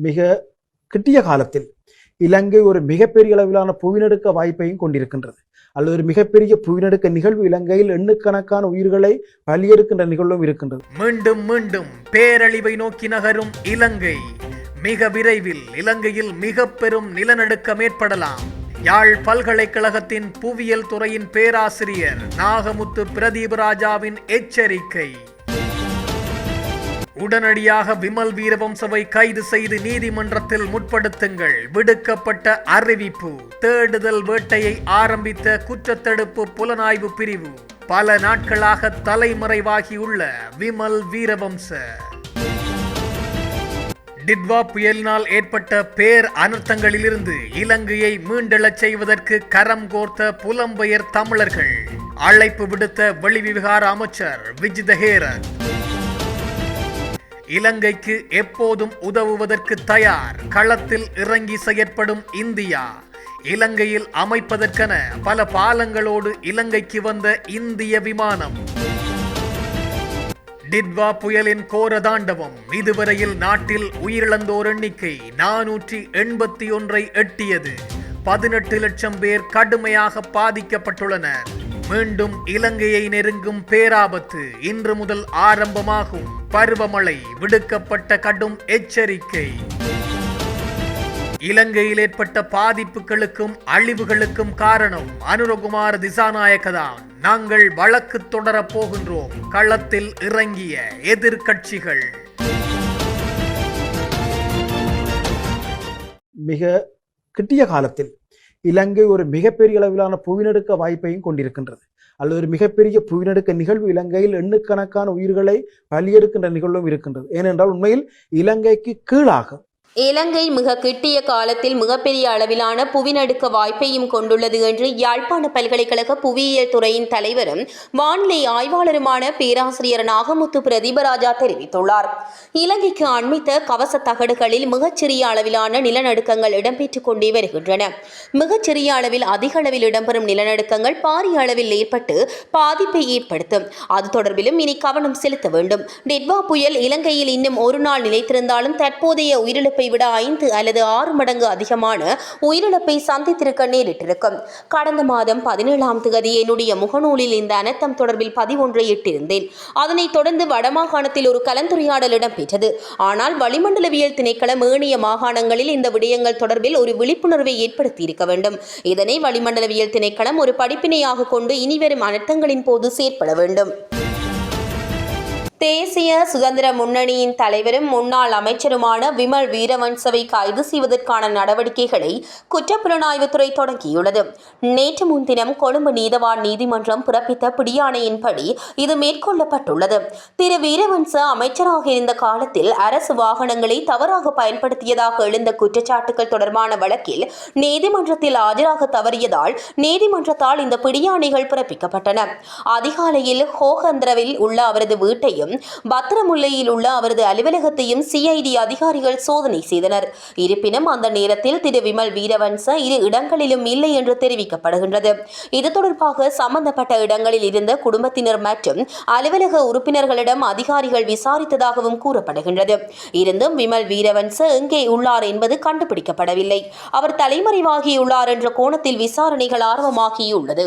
மிக கிட்டிய காலத்தில் இலங்கை ஒரு மிகப்பெரிய அளவிலான புவிநடுக்க வாய்ப்பையும் கொண்டிருக்கின்றது. அல்லது ஒரு மிகப்பெரிய புவிநடுக்க நிகழ்வு இலங்கையில் எண்ணுக்கணக்கான உயிர்களை பலியெடுக்கின்ற நிகழ்வும் இருக்கின்றது. மீண்டும் மீண்டும் பேரழிவை நோக்கி நகரும் இலங்கை. மிக விரைவில் இலங்கையில் மிக பெரும் நிலநடுக்கம் ஏற்படலாம். யாழ் பல்கலைக்கழகத்தின் புவியியல் துறையின் பேராசிரியர் நாகமுத்து பிரதீப் ராஜாவின் எச்சரிக்கை. உடனடியாக விமல் வீரவம்சவை கைது செய்து நீதிமன்றத்தில் முற்படுத்துங்கள். விடுக்கப்பட்ட அறிவிப்பு. தேடுதல் வேட்டையை ஆரம்பித்த குற்றத்தடுப்பு புலனாய்வு பிரிவு. பல நாட்களாக தலைமறைவாகியுள்ள விமல் வீரவம்ச. டிட்வா புயலினால் ஏற்பட்ட பேர் அனர்த்தங்களிலிருந்து இலங்கையை மீண்டெழச் செய்வதற்கு கரம் கோர்த்த புலம்பெயர் தமிழர்கள். அழைப்பு விடுத்த வெளிவிவகார அமைச்சர் விஜிதஹேரன். இலங்கைக்கு எப்போதும் உதவுவதற்கு தயார். களத்தில் இறங்கி செயற்படும் இந்தியா. இலங்கையில் அமைப்பதற்கென பல பாலங்களோடு இலங்கைக்கு வந்த இந்திய விமானம். டிட்வா புயலின் கோர தாண்டவம். இதுவரையில் நாட்டில் உயிரிழந்தோர் எண்ணிக்கை நானூற்றி எண்பத்தி ஒன்றை எட்டியது. பதினெட்டு லட்சம் பேர் கடுமையாக பாதிக்கப்பட்டுள்ளனர். மீண்டும் இலங்கையை நெருங்கும் பேராபத்து இன்று முதல் ஆரம்பமாகும். பருவமழை விடுக்கப்பட்ட கடும் எச்சரிக்கை. இலங்கையில் ஏற்பட்ட பாதிப்புகளுக்கும் அழிவுகளுக்கும் காரணம் அனுரகுமார திசாநாயக்கதான். நாங்கள் வழக்கு தொடரப் போகின்றோம். களத்தில் இறங்கிய எதிர்கட்சிகள் மிக கிட்டிய காலத்தில் இலங்கை ஒரு மிகப்பெரிய அளவிலான புவிநடுக்க வாய்ப்பையும் கொண்டிருக்கின்றது. அல்லது ஒரு மிகப்பெரிய புவிநடுக்க நிகழ்வு இலங்கையில் எண்ணுக்கணக்கான உயிர்களை பலியெடுக்கின்ற நிகழ்வும் இருக்கின்றது. ஏனென்றால் உண்மையில் இலங்கைக்கு கீழாக இலங்கை மிக கிட்டிய காலத்தில் மிகப்பெரிய அளவிலான புவிநடுக்க வாய்ப்பையும் கொண்டுள்ளது என்று யாழ்ப்பாண பல்கலைக்கழக புவியியல் துறையின் தலைவரும் வானிலை ஆய்வாளருமான பேராசிரியர் நாகமுத்து பிரதீபராஜா தெரிவித்துள்ளார். இலங்கைக்கு அண்மித்த கவச தகடுகளில் மிகச்சிறிய அளவிலான நிலநடுக்கங்கள் இடம்பெற்றுக் கொண்டே வருகின்றன. மிகச்சிறிய அளவில் அதிக அளவில் இடம்பெறும் நிலநடுக்கங்கள் பாரிய அளவில் ஏற்பட்டு பாதிப்பை ஏற்படுத்தும். அது தொடர்பிலும் இனி கவனம் செலுத்த வேண்டும். டெட்வா புயல் இலங்கையில் இன்னும் ஒரு நாள் நிலைத்திருந்தாலும் தற்போதைய உயிரிழப்பை விட ஐந்து அல்லது ஆறு மடங்கு அதிகமான உயிரிழப்பை சந்தித்திருக்க நேரிட்டிருக்கும். கடந்த மாதம் பதினேழாம் தேதி என்னுடைய முகநூலில் இந்த அனர்த்தம் தொடர்பில் பதிவொன்றை இட்டிருந்தேன். அதனைத் தொடர்ந்து வடமாகாணத்தில் ஒரு கலந்துரையாடல் இடம்பெற்றது. ஆனால் வளிமண்டலவியல் திணைக்களம் ஏனைய மாகாணங்களில் இந்த விடயங்கள் தொடர்பில் ஒரு விழிப்புணர்வை ஏற்படுத்தியிருக்க வேண்டும். இதனை வளிமண்டலவியல் திணைக்களம் ஒரு படிப்பினையாக கொண்டு இனிவரும் அனர்த்தங்களின் போது செயற்பட வேண்டும். தேசிய சுதந்திர முன்னணியின் தலைவரும் முன்னாள் அமைச்சருமான விமல் வீரவன்சவை கைது செய்வதற்கான நடவடிக்கைகளை குற்றப்புலனாய்வுத்துறை தொடங்கியுள்ளது. நேற்று முன்தினம் கொழும்பு நீதவான் நீதிமன்றம் பிறப்பித்த பிடியாணையின்படி இது மேற்கொள்ளப்பட்டுள்ளது. திரு வீரவன்ச அமைச்சராக இருந்த காலத்தில் அரசு வாகனங்களை தவறாக பயன்படுத்தியதாக எழுந்த குற்றச்சாட்டுகள் தொடர்பான வழக்கில் நீதிமன்றத்தில் ஆஜராக தவறியதால் நீதிமன்றத்தால் இந்த பிடியாணைகள் பிறப்பிக்கப்பட்டன. அதிகாலையில் ஹோகந்திரவில் உள்ள அவரது வீட்டையும் பத்திரமுல்லையில் உள்ள அவரது அலுவலகத்தையும் சிஐடி அதிகாரிகள் சோதனை செய்தனர். இருப்பினும் அந்த நேரத்தில் திரு விமல் வீரவன்ச இரு இடங்களிலும் இல்லை என்று தெரிவிக்கப்படுகின்றது. இது தொடர்பாக சம்பந்தப்பட்ட இடங்களில் இருந்த குடும்பத்தினர் மற்றும் அலுவலக உறுப்பினர்களிடம் அதிகாரிகள் விசாரித்ததாகவும் கூறப்படுகின்றது. இருந்தும் விமல் வீரவன்ச எங்கே உள்ளார் என்பது கண்டுபிடிக்கப்படவில்லை. அவர் தலைமறைவாகியுள்ளார் என்ற கோணத்தில் விசாரணைகள் ஆர்வமாகியுள்ளது.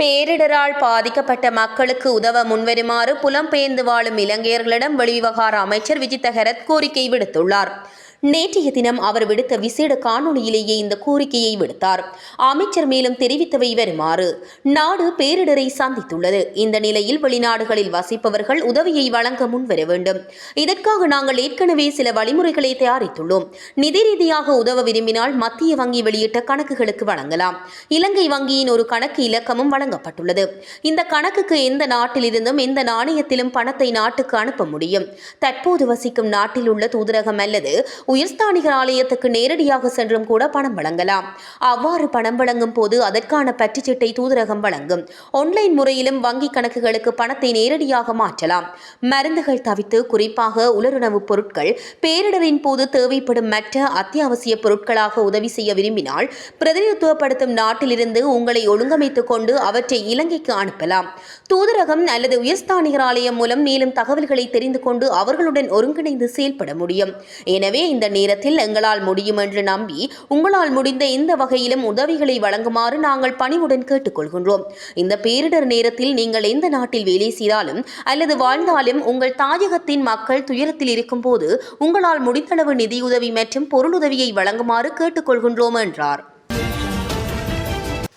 பேரிடரால் பாதிக்கப்பட்ட மக்களுக்கு உதவ முன்வருமாறு புலம்பெயர்ந்து வாழும் இலங்கையர்களிடம் வெளிவிவகார அமைச்சர் விஜித்த ஹெரத் கோரிக்கை விடுத்துள்ளார். நேற்றைய தினம் அவர் விடுத்த விசேட காணொளியிலேயே இந்த கோரிக்கையை விடுத்தார். அமைச்சர் மேலும் தெரிவித்தவை வருமாறு நாடு பேரிடரை சந்தித்துள்ளது. இந்த நிலையில் வெளிநாடுகளில் வசிப்பவர்கள் உதவியை வழங்க முன்வர வேண்டும். இதற்காக நாங்கள் ஏற்கனவே சில வழிமுறைகளை தயாரித்துள்ளோம். நிதி ரீதியாக உதவ விரும்பினால் மத்திய வங்கி வெளியிட்ட கணக்குகளுக்கு வழங்கலாம். இலங்கை வங்கியின் ஒரு கணக்கு இலக்கமும் வழங்கப்பட்டுள்ளது. இந்த கணக்குக்கு எந்த நாட்டிலிருந்தும் எந்த நாணயத்திலும் பணத்தை நாட்டுக்கு அனுப்ப முடியும். தற்போது வசிக்கும் நாட்டில் உள்ள தூதரகம் அல்லது உயர்ஸ்தானிகர் ஆலயத்துக்கு நேரடியாக சென்றும் கூட பணம் வழங்கலாம். அவ்வாறு பணம் வழங்கும் போது அதற்கான பற்றுச்சீட்டை தூதரகம் வழங்கும். ஆன்லைன் முறையிலும் வங்கி கணக்குகளுக்கு பணத்தை நேரடியாக மாற்றலாம். மருந்துகள் தவிர்த்து குறிப்பாக உலருணவுப் பொருட்கள் பேரிடரின் போது தேவைப்படும் மற்ற அத்தியாவசிய பொருட்களாக உதவி செய்ய விரும்பினால் பிரதிநிதித்துவப்படுத்தும் நாட்டிலிருந்து உங்களை ஒழுங்கமைத்துக் கொண்டு அவற்றை இலங்கைக்கு அனுப்பலாம். தூதரகம் அல்லது உயர்ஸ்தானிகர் ஆலயம் மூலம் மேலும் தகவல்களை தெரிந்து கொண்டு அவர்களுடன் ஒருங்கிணைந்து செயல்பட முடியும். எனவே இந்த நேரத்தில் எங்களால் முடியும் என்று நம்பி உங்களால் முடிந்த இந்த வகையிலும் உதவிகளை வழங்குமாறு நாங்கள் பணிவுடன் கேட்டுக்கொள்கின்றோம். இந்த பேரிடர் நேரத்தில் நீங்கள் எந்த நாட்டில் வேலை செய்தாலும் அல்லது வாழ்ந்தாலும் உங்கள் தாயகத்தின் மக்கள் துயரத்தில் இருக்கும்போது உங்களால் முடிந்தளவு நிதியுதவி மற்றும் பொருளுதவியை வழங்குமாறு கேட்டுக்கொள்கின்றோம் என்றார்.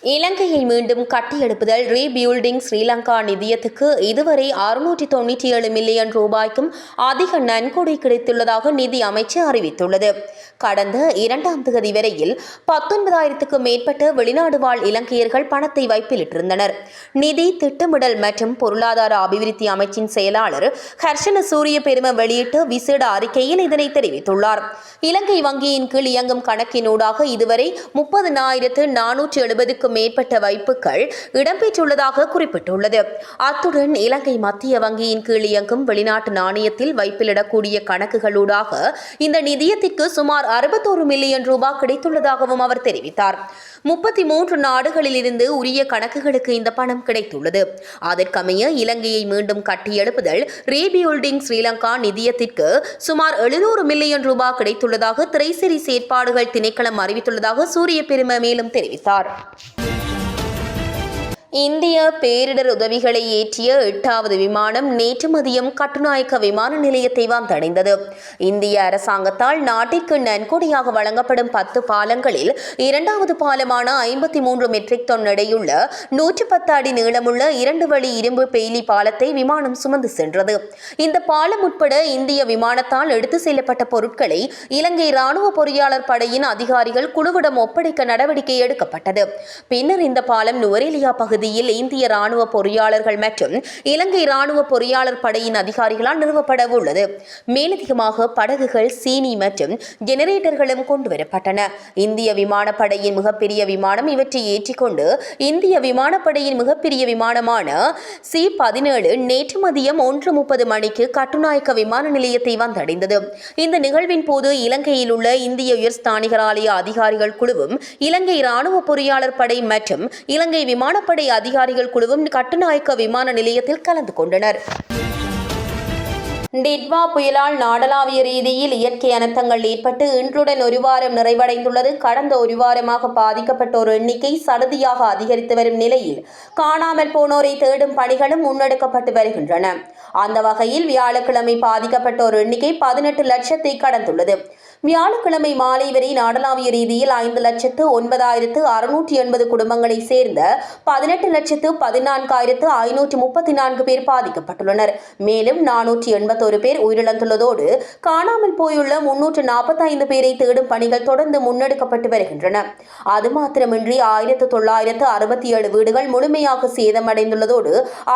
இலங்கையை மீண்டும் கட்டியெழுப்புதல் ரீபில்டிங் ஸ்ரீலங்கா நிதியத்துக்கு இதுவரை அறுநூற்றி தொண்ணூற்றி ஏழு மில்லியன் ரூபாய்க்கும் அதிக நன்கொடை கிடைத்துள்ளதாக நிதி அமைச்சு அறிவித்துள்ளது. கடந்த இரண்டாம் தேதி வரையில் பத்தொன்பதாயிரத்துக்கும் மேற்பட்ட வெளிநாடு வாழ் இலங்கையர்கள் பணத்தை வைப்பிலிட்டிருந்தனர். நிதி திட்டமிடல் மற்றும் பொருளாதார அபிவிருத்தி அமைச்சின் செயலாளர் ஹர்ஷன சூரிய பெரும வெளியிட்ட விசேட அறிக்கையில் இதனை தெரிவித்துள்ளார். இலங்கை வங்கியின் கீழ் இயங்கும் கணக்கினூடாக இதுவரை முப்பதினாயிரத்து நானூற்று எழுபதுக்கும் மேற்பட்ட வைப்புகள் இடம்பெற்றுள்ளதாக குறிப்பிட்டுள்ளது. அத்துடன் இலங்கை மத்திய வங்கியின் கீழ் இயங்கும் வெளிநாட்டு நாணயத்தில் வைப்பிலிடக்கூடிய கணக்குகளூடாக இந்த நிதியத்திற்கு சுமார் அறுபத்தோரு மில்லியன் ரூபாய் கிடைத்துள்ளதாகவும் அவர் தெரிவித்தார். முப்பத்தி மூன்று நாடுகளில் இருந்து உரிய கணக்குகளுக்கு இந்த பணம் கிடைத்துள்ளது. அதற்கமைய இலங்கையை மீண்டும் கட்டியெழுப்புதல் ரீபில்டிங் ஸ்ரீலங்கா நிதியத்திற்கு சுமார் எழுநூறு மில்லியன் ரூபாய் கிடைத்துள்ளதாக திரைசரி செயற்பாடுகள் திணைக்களம் அறிவித்துள்ளதாக சூரிய பெருமை மேலும் தெரிவித்தார். இந்திய பேரிடர் உதவிகளை ஏற்றிய எட்டாவது விமானம் நேற்று மதியம் கட்டுநாயக்க விமான நிலையத்தை வந்தடைந்தது. இந்திய அரசாங்கத்தால் நாட்டிற்கு நன்கொடையாக வழங்கப்படும் பத்து பாலங்களில் இரண்டாவது பாலமான ஐம்பத்தி மூன்று மெட்ரிக் டன் எடையுள்ள நூற்று பத்து அடி நீளமுள்ள இரண்டு வழி இரும்பு பெயிலி பாலத்தை விமானம் சுமந்து சென்றது. இந்த பாலம் உட்பட இந்திய விமானத்தால் எடுத்து செல்லப்பட்ட பொருட்களை இலங்கை ராணுவ பொறியாளர் படையின் அதிகாரிகள் குழுவிடம் ஒப்படைக்க நடவடிக்கை எடுக்கப்பட்டது. பின்னர் இந்த பாலம் நுவரேலியா பகுதியில் இந்திய ராணுவ பொறியாளர்கள் மற்றும் இலங்கை ராணுவ பொறியாளர் படையின் அதிகாரிகளால் நிறுவப்பட உள்ளது. மேலதிகமாக படகுகள் சீனி மற்றும் ஜெனரேட்டர்களும் கொண்டுவரப்பட்டன. இந்திய விமானப்படையின் மிகப்பெரிய விமானம் இவற்றை ஏற்றிக்கொண்டு இந்திய விமானப்படையின் மிகப்பெரிய விமானமான சி பதினேழு நேற்று மதியம் ஒன்று முப்பது மணிக்கு கட்டுநாயக்க விமான நிலையத்தை வந்தடைந்தது. இந்த நிகழ்வின் போது இலங்கையில் உள்ள இந்திய உயர்ஸ்தானிகராலய அதிகாரிகள் குழுவும் இலங்கை ராணுவ பொறியாளர் படை மற்றும் இலங்கை விமானப்படை அதிகாரிகள் குழுவும் கட்டுநாயக்க விமான நிலையத்தில் கலந்து கொண்டனர். டிட்வா புயலால் நாடளாவிய ரீதியில் இயற்கை அனர்த்தங்கள் ஏற்பட்டு இன்றுடன் ஒரு வாரம் நிறைவடைந்துள்ளது. கடந்த ஒரு வாரமாக பாதிக்கப்பட்டோர் எண்ணிக்கை சடுதியாக அதிகரித்து வரும் நிலையில் காணாமல் போனோரை தேடும் பணிகளும் முன்னெடுக்கப்பட்டு வருகின்றன. அந்த வகையில் வியாழக்கிழமை பாதிக்கப்பட்டோர் எண்ணிக்கை பதினெட்டு லட்சத்தை கடந்துள்ளது. வியாழக்கிழமை மாலை வரை நாடளாவிய ரீதியில் ஐந்து லட்சத்து ஒன்பதாயிரத்து அறுநூற்றி எண்பது குடும்பங்களை சேர்ந்த பதினெட்டு லட்சத்து பதினான்காயிரத்து ஐநூற்று முப்பத்தி நான்கு பேர் பாதிக்கப்பட்டுள்ளனர். மேலும் நானூற்றி எண்பத்தோரு பேர் உயிரிழந்துள்ளதோடு காணாமல் போயுள்ள முன்னூற்று நாற்பத்தைந்து பேரை தேடும் பணிகள் தொடர்ந்து முன்னெடுக்கப்பட்டு வருகின்றன. அது மாத்திரமின்றி ஆயிரத்து தொள்ளாயிரத்து அறுபத்தி ஏழு வீடுகள் முழுமையாக சேதமடைந்துள்ளதோடு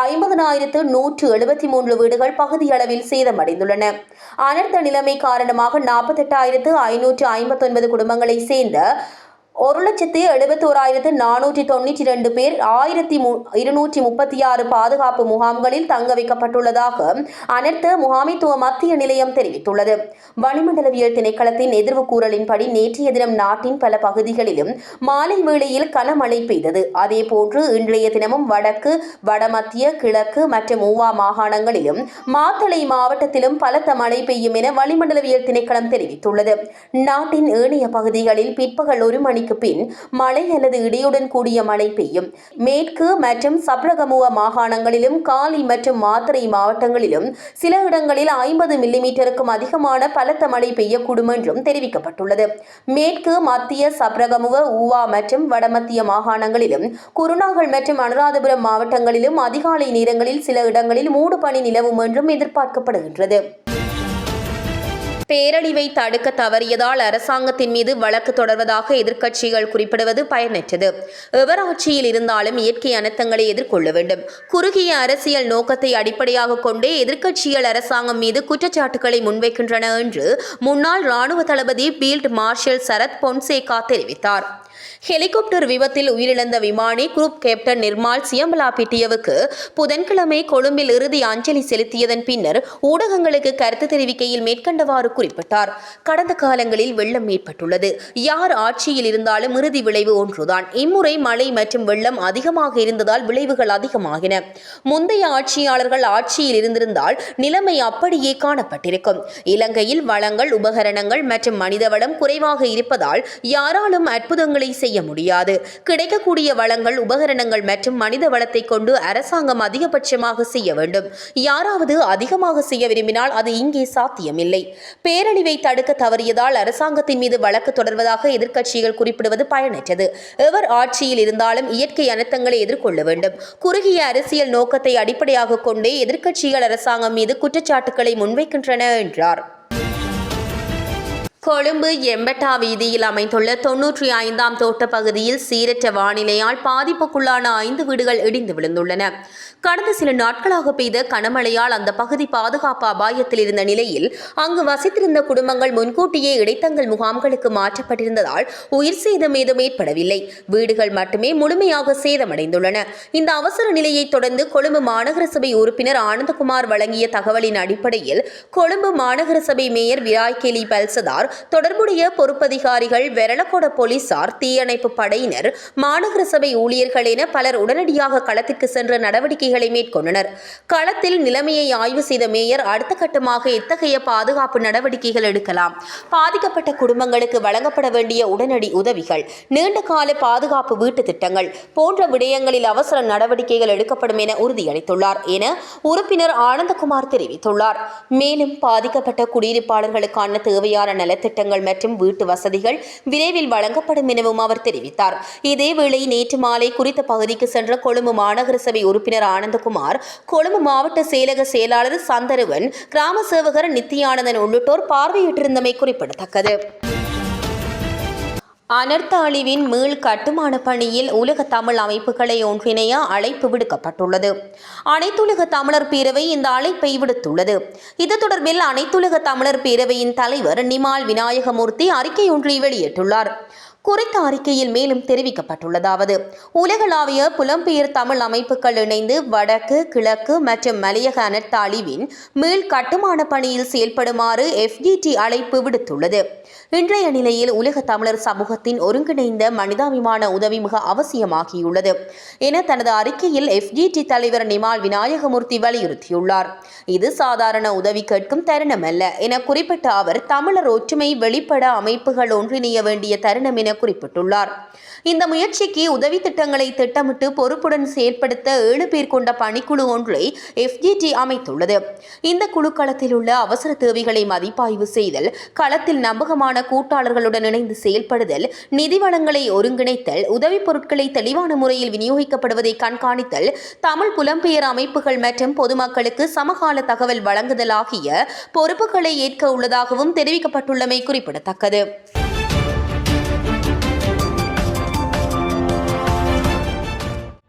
ஐம்பதனாயிரத்து நூற்று எழுபத்தி மூன்று வீடுகள் பகுதியளவில் சேதமடைந்துள்ளன. அனர்த்த நிலைமை காரணமாக நாற்பத்தெட்டாயிரத்து ஐநூற்று ஐம்பத்தொன்பது குடும்பங்களைச் சேர்ந்த ஒரு லட்சத்து எழுபத்தோராயிரத்து நானூற்றி தொண்ணூற்றி ரெண்டு பேர் ஆயிரத்தி மு இருநூற்றி முப்பத்தி ஆறு பாதுகாப்பு முகாம்களில் தங்க வைக்கப்பட்டுள்ளதாக அனர்த்த முகாமைத்துவ மத்திய நிலையம் தெரிவித்துள்ளது. வளிமண்டலவியல் திணைக்களத்தின் எதிர்வு கூறலின்படி நேற்றைய தினம் நாட்டின் பல பகுதிகளிலும் மாலை வேளையில் கனமழை பெய்தது. அதேபோன்று இன்றைய தினமும் வடக்கு வடமத்திய கிழக்கு மற்றும் மூவா மாகாணங்களிலும் மாத்தளை மாவட்டத்திலும் பலத்த மழை பெய்யும் என வளிமண்டலவியல் திணைக்களம் தெரிவித்துள்ளது. நாட்டின் ஏனைய பகுதிகளில் பிற்பகல் ஒரு மணிக்கு பின் மழை அல்லது இடியுடன் கூடிய மழை பெய்யும். மேற்கு மற்றும் சப்ரகமுவ மாகாணங்களிலும் காலி மற்றும் மாத்திரை மாவட்டங்களிலும் சில இடங்களில் ஐம்பது மில்லிமீட்டருக்கும் அதிகமான பலத்த மழை பெய்யக்கூடும் என்றும் தெரிவிக்கப்பட்டுள்ளது. மேற்கு மத்திய சப்ரகமுவ ஊவா மற்றும் வடமத்திய மாகாணங்களிலும் குருநாகல் மற்றும் அனுராதபுரம் மாவட்டங்களிலும் அதிகாலை நேரங்களில் சில இடங்களில் மூடு பனி நிலவும் என்றும் எதிர்பார்க்கப்படுகின்றது. பேரழிவை தடுக்க தவறியதால் அரசாங்கத்தின் மீது வழக்கு தொடர்வதாக எதிர்க்கட்சிகள் குறிப்பிடுவது பயனற்றது. எவர் ஆட்சியில் இருந்தாலும் இயற்கை அனர்த்தங்களை எதிர்கொள்ள வேண்டும். குறுகிய அரசியல் நோக்கத்தை அடிப்படையாக கொண்டே எதிர்க்கட்சிகள் அரசாங்கம் மீது குற்றச்சாட்டுகளை முன்வைக்கின்றன என்று முன்னாள் ராணுவ தளபதி பீல்ட் மார்ஷல் சரத் பொன்சேகா தெரிவித்தார். ஹெலிகாப்டர் விபத்தில் உயிரிழந்த விமானி குரூப் கேப்டன் நிர்மால் சியம்பலா பிட்டியவுக்கு புதன்கிழமை கொழும்பில் இறுதி அஞ்சலி செலுத்தியதன் பின்னர் ஊடகங்களுக்கு கருத்து தெரிவிக்கையில் மேற்கண்டவாறு குறிப்பிட்டார். கடந்த காலங்களில் வெள்ளம் ஏற்பட்டுள்ளது. யார் ஆட்சியில் இருந்தாலும் இறுதி விளைவு ஒன்றுதான். இம்முறை மழை மற்றும் வெள்ளம் அதிகமாக இருந்ததால் விளைவுகள் அதிகமாகின. முந்தைய ஆட்சியாளர்கள் ஆட்சியில் இருந்திருந்தால் நிலைமை அப்படியே காணப்பட்டிருக்கும். இலங்கையில் வளங்கள் உபகரணங்கள் மற்றும் மனிதவளம் குறைவாக இருப்பதால் யாராலும் அற்புதங்களை செய்ய முடியாது. கிடைக்கக்கூடிய வளங்கள் உபகரணங்கள் மற்றும் மனித வளத்தை கொண்டு அரசாங்கம் அதிகபட்சமாக செய்ய வேண்டும். யாராவது அதிகமாக செய்ய விரும்பினால் அது இங்கே சாத்தியமில்லை. பேரழிவை தடுக்க தவறியதால் அரசாங்கத்தின் மீது வழக்கு தொடர்வதாக எதிர்க்கட்சிகள் குறிப்பிடுவது பயனற்றது. எவர் ஆட்சியில் இருந்தாலும் இயற்கை அனர்த்தங்களை எதிர்கொள்ள வேண்டும். குறுகிய அரசியல் நோக்கத்தை அடிப்படையாக கொண்டே எதிர்க்கட்சிகள் அரசாங்கம் மீது குற்றச்சாட்டுகளை முன்வைக்கின்றன என்றார். கொழும்பு எம்பட்டா வீதியில் அமைந்துள்ள தொன்னூற்றி ஐந்தாம் தோட்ட பகுதியில் சீரற்ற வானிலையால் பாதிப்புக்குள்ளான ஐந்து வீடுகள் இடிந்து விழுந்துள்ளன. கடந்த சில நாட்களாக பெய்த கனமழையால் அந்த பகுதி பாதுகாப்பு அபாயத்தில் இருந்த நிலையில் அங்கு வசித்திருந்த குடும்பங்கள் முன்கூட்டியே இடைத்தங்கள் முகாம்களுக்கு மாற்றப்பட்டிருந்ததால் உயிர் சேதம் ஏதும் ஏற்படவில்லை. வீடுகள் மட்டுமே முழுமையாக சேதமடைந்துள்ளன. இந்த அவசர நிலையை தொடர்ந்து கொழும்பு மாநகர சபை உறுப்பினர் ஆனந்தகுமார் வழங்கிய தகவலின் அடிப்படையில் கொழும்பு மாநகர சபை மேயர் விராய் கேலி பல்சதார் தொடர்புடைய பொறுப்பதிகாரிகள் வெரளக்கோட போலீசார் தீயணைப்பு படையினர் மாநகர சபை ஊழியர்கள் என பலர் உடனடியாக களத்திற்கு சென்ற நடவடிக்கைகளை மேற்கொண்டனர். களத்தில் நிலைமையை ஆய்வு செய்த மேயர் அடுத்த கட்டமாக எத்தகைய பாதுகாப்பு நடவடிக்கைகள் எடுக்கலாம். பாதிக்கப்பட்ட குடும்பங்களுக்கு வழங்கப்பட வேண்டிய உடனடி உதவிகள் நீண்ட கால பாதுகாப்பு வீட்டு திட்டங்கள் போன்ற விடயங்களில் அவசர நடவடிக்கைகள் எடுக்கப்படும் என உறுதியளித்துள்ளார் என உறுப்பினர் ஆனந்தகுமார் தெரிவித்துள்ளார். மேலும் பாதிக்கப்பட்ட குடியிருப்பாளர்களுக்கான தேவையான நலத்திட்டங்கள் மற்றும் வீட்டு வசதிகள் விரைவில் வழங்கப்படும் எனவும் அவர் தெரிவித்தார். இதேவேளை நேற்று மாலை குறித்த பகுதிக்கு சென்ற கொழும்பு மாநகர சபை உறுப்பினர் ஆனந்தகுமார் கொழும்பு மாவட்ட செயலக செயலாளர் சந்தருவன் கிராம சேவகர் நித்தியானந்தன் உள்ளிட்டோர் பார்வையிட்டிருந்தமை குறிப்பிடத்தக்கது. அனர்த்த அழிவின் மீள் கட்டுமான பணியில் உலக தமிழ் அமைப்புகளை ஒன்றிணைய அழைப்பு விடுக்கப்பட்டுள்ளது. அனைத்துலக தமிழர் பேரவை இந்த அழைப்பை விடுத்துள்ளது. இது தொடர்பில் அனைத்துலக தமிழர் பேரவையின் தலைவர் நிமால் விநாயகமூர்த்தி அறிக்கை ஒன்றை வெளியிட்டுள்ளார். குறித்த அறிக்கையில் மேலும் தெரிவிக்கப்பட்டுள்ளதாவது உலகளாவிய புலம்பெயர் தமிழ் அமைப்புகள் இணைந்து வடக்கு கிழக்கு மற்றும் மலையக அனர்த்த அழிவின் மீள் கட்டுமான பணியில் செயல்படுமாறு எஃப்டிடி அழைப்பு விடுத்துள்ளது. இன்றைய நிலையில் உலக தமிழர் சமூகத்தின் ஒருங்கிணைந்த மனிதாபிமான உதவி மிக அவசியமாகியுள்ளது என தனது அறிக்கையில் எஃப்டிடி தலைவர் நிமால் விநாயகமூர்த்தி வலியுறுத்தியுள்ளார். இது சாதாரண உதவி கேட்கும் தருணமல்ல என குறிப்பிட்ட அவர் தமிழர் ஒற்றுமை வெளிப்பட அமைப்புகள் ஒன்றிணைய வேண்டிய தருணம் என குறிப்பிட்டுள்ளார். இந்த முயற்சிக்கு உதவி திட்டங்களை திட்டமிட்டு பொறுப்புடன் செயற்படுத்த ஏழு பேர் கொண்ட பணிக்குழு ஒன்றை எஃப்ஜிடி அமைத்துள்ளது. இந்த குழு களத்தில் உள்ள அவசர தேவைகளை மதிப்பாய்வு செய்தல் களத்தில் நம்பகமான கூட்டாளர்களுடன் இணைந்து செயல்படுதல் நிதி வளங்களை ஒருங்கிணைத்தல் உதவிப் பொருட்களை தெளிவான முறையில் விநியோகிக்கப்படுவதை கண்காணித்தல் தமிழ் புலம்பெயர் அமைப்புகள் மற்றும் பொதுமக்களுக்கு சமகால தகவல் வழங்குதல் ஆகிய பொறுப்புகளை ஏற்க உள்ளதாகவும் தெரிவிக்கப்பட்டுள்ளமை குறிப்பிடத்தக்கது.